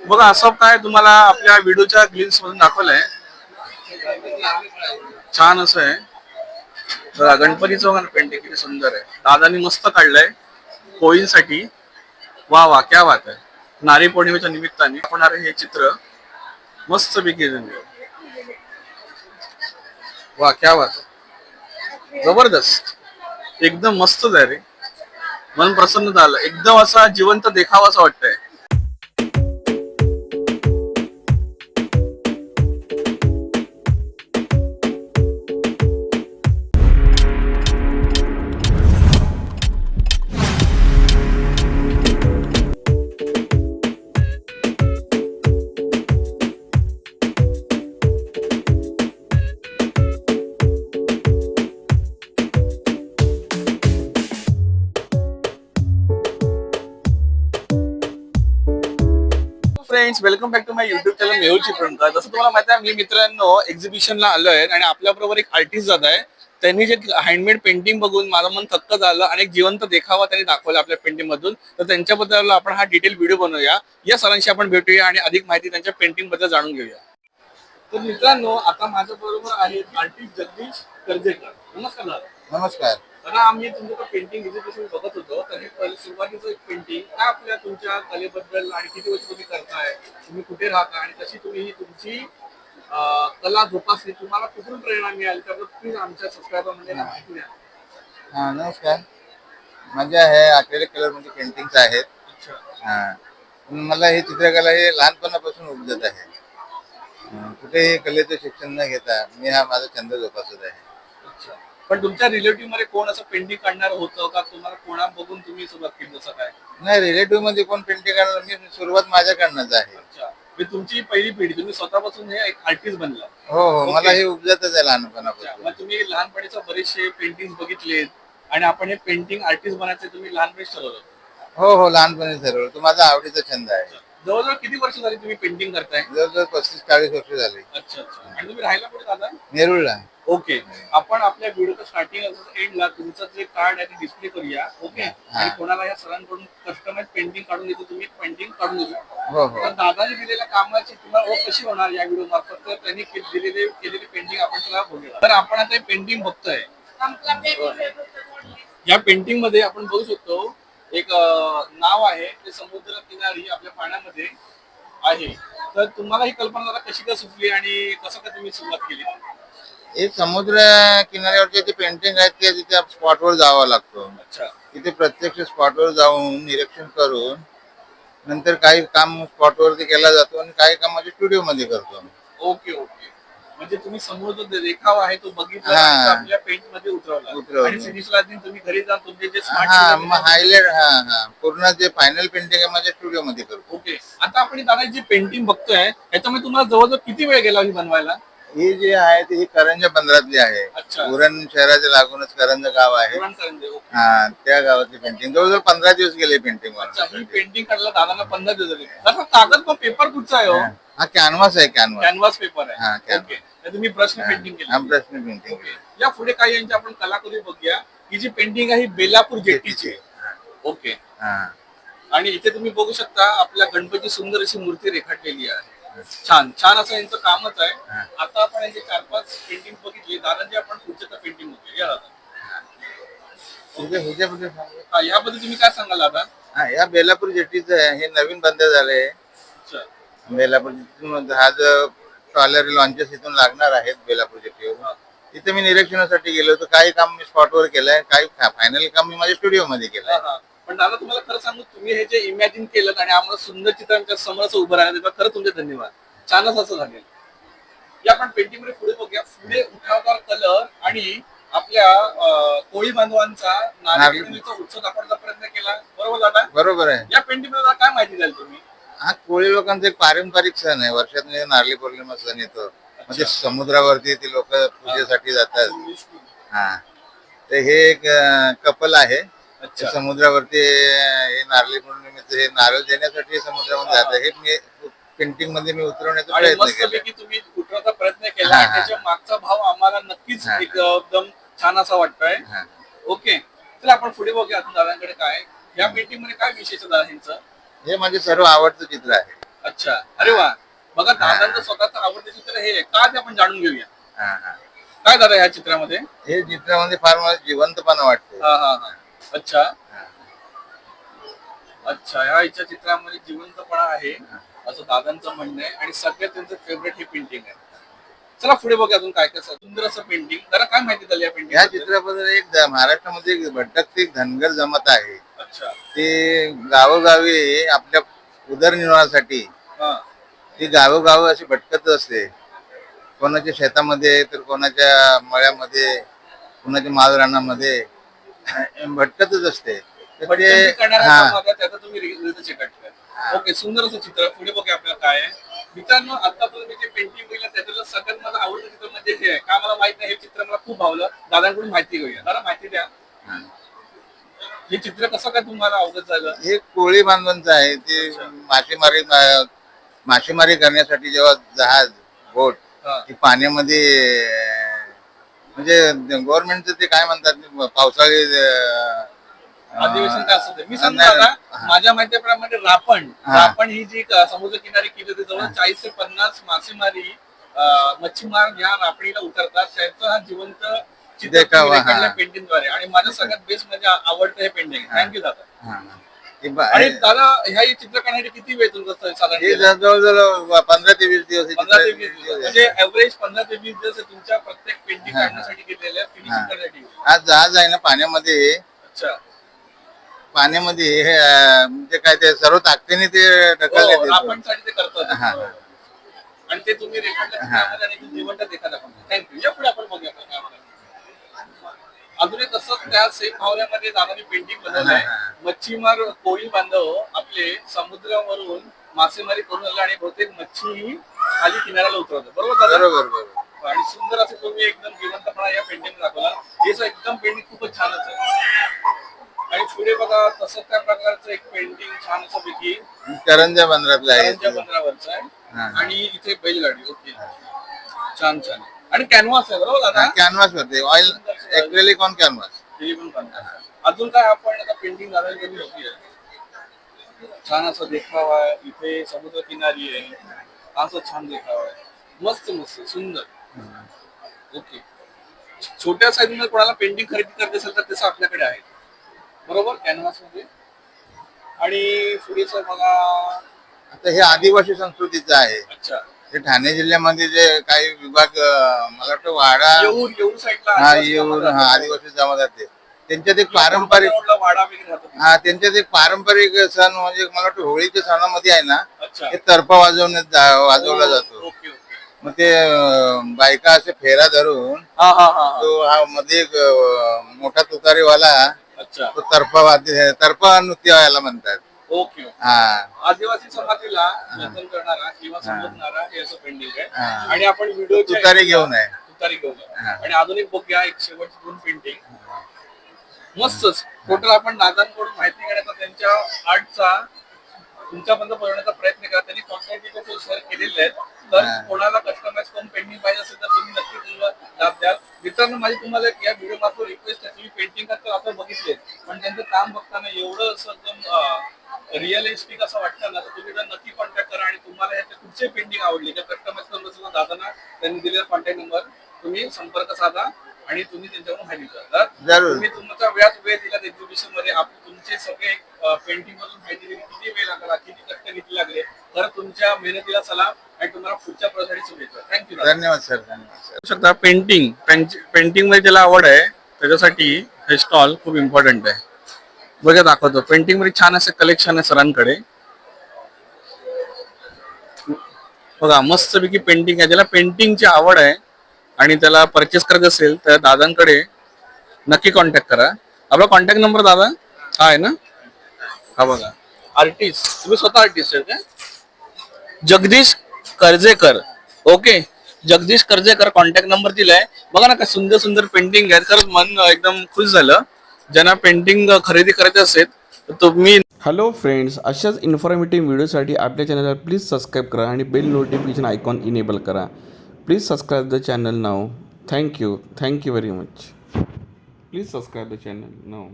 बघा असं काय तुम्हाला आपल्या व्हिडिओच्या ग्लिम्स मधून दाखवलंय. छान असं आहे. बघा गणपतीचं बघा पेंटिंग किती सुंदर आहे. दादानी मस्त काढलंय कोळींसाठी वा वा क्या वात आहे. नारी पौर्णिमेच्या निमित्ताने होणार हे चित्र मस्त पैकी वा क्या वात जबरदस्त. एकदम मस्तच आहे रे मन प्रसन्न झालं. एकदम असा जिवंत देखावा असं वाटतंय. Friends welcome back to my YouTube channel Mehul Chiplunkar जसं तुम्हाला माहिती आहे मी मित्रांनो एक्झिबिशनला आलोय आणि आपल्या बरोबर एक आर्टिस्ट जात आहे. त्यांनी जे हँडमेड पेंटिंग बघून माझं मन थक्क झालं आणि एक जिवंत देखावा त्यांनी दाखवला आपल्या पेंटिंग मधून. तर त्यांच्याबद्दल आपण हा डिटेल व्हिडिओ बनवूया. या सरांशी आपण भेटूया आणि अधिक माहिती त्यांच्या पेंटिंगबद्दल जाणून घेऊया. तर मित्रांनो आता माझ्या बरोबर आहेत आर्टिस्ट जगदीश कर्जेकर. नमस्कार नमस्कार. दादा आम्ही तुमचं पेंटिंग एक्झिबिशन बघत होतो तर हे पहिलं सुरुवातीचं एक पेंटिंग काय आपल्या तुमच्या कलेबद्दल आणि किती वर्ष तुम्ही करताय? तुम्ही कुठे राहता आणि कशी तुम्ही ही तुमची अं, कला जोपासली तुम्हाला कुठून प्रेरणा मिळाली? त्याबद्दल प्लीज आमच्या सबस्क्रायबरमध्ये माहिती द्या. हा नमस्कार. माझ्या हे अक्रेलिक कलरमध्ये पेंटिंग्स आहेत. अच्छा. हा. पण मला हे चित्रकला हे लहानपणापासून उपजत आहे. कुठेही कलेचं शिक्षण न घेता मी हा माझा छंद जोपासत आहे. अच्छा. पण तुमच्या रिलेटिव्हमध्ये कोण असं पेंटिंग काढणार होतं का? तुम्हाला कोणा बघून तुम्ही सुरुवात केली जसं काय? नाही रिलेटिव्हमध्ये कोण पेंटिंग करणार मी सुरुवात माझ्याकडनंच आहे. अच्छा. म्हणजे तुमची पहिली पिढी तुम्ही स्वतःपासून हे एक आर्टिस्ट बनला हो हो. मला. हे उपजतच आहे अच्छा. लहानपणापासून मग तुम्ही लहानपणीचे बरेचसे पेंटिंग बघितलेत आणि आपण हे पेंटिंग आर्टिस्ट बनायचे तुम्ही लहानपणीच ठरवलं. हो हो. लहानपणी ठरवलं. तो माझा आवडीचा छंद आहे. जवळजवळ किती वर्ष झाली तुम्ही पेंटिंग करताय? जवळजवळ पस्तीस चाळीस वर्ष झाली. अच्छा अच्छा. आणि तुम्ही राहायला कुठे दादा नेरुळला. ओके आपण आपल्या व्हिडिओच्या स्टार्टिंग एंडला तुमचं जे कार्ड आहे ते डिस्प्ले करूया. ओके. आणि कोणाला या सरांकडून कस्टमाइज पेंटिंग काढून देतो तुम्ही पेंटिंग काढून देऊ शकता हो हो. तर दादाने दिलेल्या कामाची तुम्हाला ओळख कशी होणार या व्हिडिओ मार्फत? तर त्यांनी के- दिलेले केलेली पेंटिंग आपण तुला बघूया तर आपण आता पेंटिंग बघतोय. या पेंटिंगमध्ये आपण बघू शकतो एक नाव आहे ते समुद्र किनारी आपल्या पाण्यामध्ये आहे. तर तुम्हाला ही कल्पना जरा कशी काय सुचली आणि कसं काय तुम्ही सुरुवात केली? हे समुद्र किनाऱ्यावरचे जे पेंटिंग आहेत ते तिथे स्पॉटवर जावं लागतो. अच्छा. तिथे प्रत्यक्ष स्पॉटवर जाऊन निरीक्षण करून नंतर काही काम स्पॉटवरती केला जातो आणि काही काम माझ्या स्टुडिओ मध्ये करतो. Okay okay. म्हणजे तुम्ही समोर जो देखाव आहे तो बघितला हा. आणि तो आपल्या पेंटमध्ये उतरवला. उतरवला. आणि फिनिशला दिन तुम्ही घरी जाऊन तुमचे जे हा स्मार्ट हायलाइट हा हा. पूर्ण जे फायनल पेंटिंग आहे माझ्या स्टुडिओ मध्ये करतो. ओके. आता आपण दादा जी पेंटिंग बघतोय. याच्यामध्ये तुम्हाला जवळजवळ किती वेळ गेला ही बनवायला? ही जी आहे ती ही करंजा बंदरातली आहे. उरण शहराच्या लागूनच करंजा गाव आहे. पुरण करंजे. हा त्या गावातली पेंटिंग जवळजवळ पंधरा दिवस गेले पेंटिंग अच्छा ही पेंटिंग काढला दादाला पंधरा दिवस झाले. दादा कागद पण पेपर कुठचा आहे हो. हा कॅनव्हास आहे कॅनव्हास कॅनव्हास पेपर हा, आहे canvas. ओके तर तुम्ही ब्रशने पेंटिंग हा केली प्रश्न पेंटिंग या पुढे काही यांची आपण कलाकृती बघूया. ही जी पेंटिंग आहे ही बेलापूर जेट्टीची आहे. ओके हा. आणि इथे तुम्ही बघू शकता आपल्या गणपती सुंदर अशी मूर्ती रेखाटलेली आहे. छान छान असं यांचं कामच आहे. आता आपण यांचे चार पाच पेंटिंग बघितली. दादांची आपण पुढच्या पेंटिंग बघूया. या दादा. ह्याच्या- ह्याच्याबद्दल सांगू. हा, याबद्दल तुम्ही काय सांगाल दादा? हा या बेलापूर जेटीचं आहे हे नवीन बंद झाले अच्छा बेलापूर जेटीतून हा जो ट्रॉलर लॉन्चेस इथून लागणार आहेत बेलापूर जेटीवर तिथे मी निरीक्षणासाठी गेलो होतो. काही काम मी स्पॉटवर केलंय काही फायनल काम मी माझ्या स्टुडिओ मध्ये केलंय. पण दादा तुम्हाला खरं सांगू तुम्ही हे जे इमॅजिन केलं आणि आम्हाला सुंदर चित्रांच्या समोर असं उभं राहिलं त्याचा खरं तुमचे धन्यवाद. छानच असं झालेलं. या आपण पेंटिंगमध्ये पुढे बघूया. पुढे उठावदार कलर आणि आपल्या कोळी बांधवांचा नारळी उत्सव दाखवण्याचा प्रयत्न केला. बरोबर दादा? बरोबर आहे. या पेंटिंगमध्ये काय माहिती द्याल तुम्ही? हा कोळी लोकांचा एक पारंपरिक सण आहे. वर्षात नारळी पौर्णिमा सण येतो. म्हणजे समुद्रावरती ती लोक पूजेसाठी जातात. हा. तर हे एक कपल आहे. ते समुद्रावरती हे नारळी पौर्णिमेचं हे नारळ देण्यासाठी समुद्रामध्ये जातात हे मी पेंटिंगमध्ये मी उतरवण्याचा आणि प्रयत्न केला तुम्ही उठवायचा प्रयत्न केला हा, आणि हा. त्याच्या मागचा भाव आम्हाला नक्कीच हा. एक एकदम छान असा वाटतोय. हा. ओके. तर आपण पुढे बघूया दादांकडे काय या पेंटिंगमध्ये काय विशेष आहे यांचं? हे माझे सर्व आवडतं चित्र आहे. अच्छा. अरे वा. बघा दादांचं स्वतःचं आवडते चित्र हे आहे. का ते आपण जाणून घेऊया? हा, हा. काय दादा ह्या चित्रामध्ये? हे चित्रामध्ये फार मला जिवंतपणा वाटते हा हा हा. अच्छा. अच्छा ह्या इच्छा चित्रामध्ये जिवंतपणा आहे असं दादांचं म्हणणं आहे. आणि सगळ्यात त्यांचं फेवरेट हे पेंटिंग आहे. चला पुढे बघा अजून काय काय सुंदर असं पेंटिंग जरा काय माहिती झाली या पेंटिंग या चित्राबद्दल एक महाराष्ट्रामध्ये एक भटकती धनगर जमात आहे. ते गावोगावी आपल्या उदरनिर्वाहासाठी हा. ती गावोगाव अशी भटकत असते. कोणाच्या शेतामध्ये तर कोणाच्या मळ्यामध्ये कोणाच्या मालरानामध्ये भटकतच असते. ओके सुंदर असं चित्र. पुढे बघा आपल्याला काय आहे. मित्रांनो आतापर्यंत जे पेंटिंग बघितलं त्याच्यातलं सगळ्यात मला आवडतं चित्र म्हणजे हे आहे. का मला माहीत नाही हे चित्र मला खूप भावलं. दादांकडून माहिती घेऊया. दादा माहिती द्या. हे चित्र कसं काय तुम्हाला आवडत झालं हे कोळी बांधवांचं आहे ते मासेमारी मासेमारी करण्यासाठी जेव्हा जहाज बोट हा. ती पाण्यामध्ये म्हणजे गव्हर्नमेंटचं ते काय म्हणतात पावसाळी अं, अधिवेशन काय ते. मी सांगतो नाही, दादा. माझ्या माहितीप्रमाणे रापण हा. रापण ही जी क- समुद्र किनारी केली होती जवळ चाळीस ते पन्नास मासेमारी अं, मच्छीमार या रापणीला उतरतात त्याचा हा जिवंत हा. पेंटिंग आणि माझं सगळ्यात बेस्ट म्हणजे आवडतं हे पेंटिंग थँक्यू दादा हा. ते ब- आणि दादा ह्या हे चित्र काढण्यासाठी किती वेळ तुमचा साधारण हे गेला? जवळजवळ पंधरा ते वीस दिवस हे पंधरा ते वीस दिवस म्हणजे पंधरा ते वीस दिवस हे तुमच्या प्रत्येक पेंटिंग हा, हा. काढण्यासाठी हा. करण्यासाठी आज आहे ना पाण्यामध्ये अच्छा पाण्यामध्ये हे अं, म्हणजे काय ते सर्व ताकदीने ते ढकलण्यात हो, येतं. रापणसाठी ते करतात. आणि ते तुम्ही रेखाटलं. त्यामध्ये आणि ते जिवंत देखा दाखवलं थँक्यू या पुढे आपण बघूया आपण काय म्हणतात. अजून एक असंच त्या सेम भावल्यामध्ये दादाने पेंटिंग बनवलंय हा, हा. मच्छीमार कोळी बांधव आपले समुद्रावरून मासेमारी करून आले आणि बहुतेक मच्छी खाली किनाऱ्याला उतरवतात. बरोबर दादा? बरोबर बरोबर. आणि सुंदर असं तुम्ही एकदम जिवंतपणा या पेंटिंग दाखवला. हे जो एकदम पेंटिंग खूपच छानच आहे. आणि पुढे बघा तसं त्या प्रकारचं एक पेंटिंग छान असं पैकी करंजा बंदरातलं आहे बंदरावरचं आहे. हा. आणि इथे बैलगाडी ओके. छान छान. आणि कॅनव्हास आहे बरोबर दादा? कॅनव्हास होते ऑइल एक्रेलिक ऑन कॅनव्हास पण. अजून काय आपण आता पेंटिंग दादाकडे होती छान असं देखावा आहे. इथे समुद्र किनारी आहे. असं छान देखावा आहे. मस्त मस्त सुंदर. ओके. छोट्या साईजमध्ये कोणाला पेंटिंग खरेदी करायची असेल तर तसं आपल्याकडे आहे. बरोबर? कॅनव्हासमध्ये. आणि पुढेच बघा. आता हे आदिवासी संस्कृतीचं आहे. अच्छा. हे ठाणे जिल्ह्यामध्ये जे काही विभाग अं, मला वाटतं वाडा येऊर येऊर साईडला हा समाज हा. आदिवासी जमा जाते त्यांच्यात एक पारंपरिक वाडा वगैरे राहतो. हा त्यांच्यात एक पारंपरिक सण म्हणजे मला वाटतं होळीच्या सणामध्ये आहे ना अच्छा हे तर्फा वाजवण्यात जा- वाजवला जातो ओके ओके मग ते अं, बायका असे फेरा धरून हा हा हा हा. तो हा मध्ये एक अं, मोठा तुतारीवाला अच्छा तो तर्फा वाद्य तर्फा नृत्य याला म्हणतात ओके हा. आदिवासी समाजाला जतन करणारा किंवा समजणारा हे असं पेंडिंग आहे. हा. आणि आपण व्हिडिओ तुतारी घेऊन आहे. तुतारी घेऊन आहे. हा. आणि आधुनिक बघूया एक शेवटची दोन पेंटिंग मस्तच. टोटल आपण दादांकडून माहिती घेण्याचा त्यांच्या आर्टचा तुमच्यापर्यंत पोहोचण्याचा प्रयत्न करा. त्यांनी कॉन्टॅक्ट डिटेल्स शेअर केलेले आहेत. तर हा. कोणाला कस्टमाइज करून पेंटिंग पाहिजे असेल तर तुम्ही नक्की तुम्हाला दाब द्याल. मित्रांनो माझी तुम्हाला या व्हिडिओ मार्फत रिक्वेस्ट आहे. तुम्ही पेंटिंग तर आपण बघितले पण त्यांचं काम बघताना एवढं असं एकदम रिअलिस्टिक असं वाटतं ना तर तुम्ही जर नक्की कॉन्टॅक्ट करा आणि तुम्हाला ह्याचे कुठचे पेंटिंग आवडले किंवा कस्टमाइज करून असेल तर दादांना त्यांनी दिलेला कॉन्टॅक्ट नंबर तुम्ही संपर्क साधा आणि तुम्ही त्यांच्याकडून माहिती करा जरूर. तुम्ही तुमचा वेळात वेळ दिला एक्झिबिशनमध्ये आपण तुमचे सगळे पेंटिंग मधून माहिती दिली किती वेळ लागला किती कष्ट घेतले लागले तर तुमच्या मेहनतीला सलाम आणि तुम्हाला पुढच्या शुभेच्छा. थँक्यू धन्यवाद सर धन्यवाद शकता पेंटिंग पेंटिंगमध्ये ज्याला आवड आहे त्याच्यासाठी हे स्टॉल खूप इम्पॉर्टंट आहे. बघा दाखवतो. पेंटिंगमध्ये छान असे कलेक्शन आहे सरांकडे. बघा मस्तपैकी पेंटिंग आहे. ज्याला पेंटिंगची आवड आहे आणि त्याला परचेस करायचं असेल तर दादांकडे नक्की कॉन्टॅक्ट करा. आपला कॉन्टॅक्ट नंबर दादा? हा आहे ना? हा बघा. आर्टिस्ट तुम्ही स्वतः आर्टिस्ट आहे का? Jagdish Karjekar. Okay Jagdish Karjekar contact number दिलाय. बघा ना काय सुंदर सुंदर पेंटिंग आहे. खरंच मन एकदम खुश झालं. ज्यांना पेंटिंग खरेदी करायचे असेल तर तुम्ही हॅलो फ्रेंड्स अशाच इन्फॉर्मेटिव्ह व्हिडिओसाठी आपल्या चॅनलला प्लीज सबस्क्राईब करा आणि बेल नोटिफिकेशन आयकॉन इनेबल करा. Please subscribe the channel now thank you thank you very much please subscribe the channel now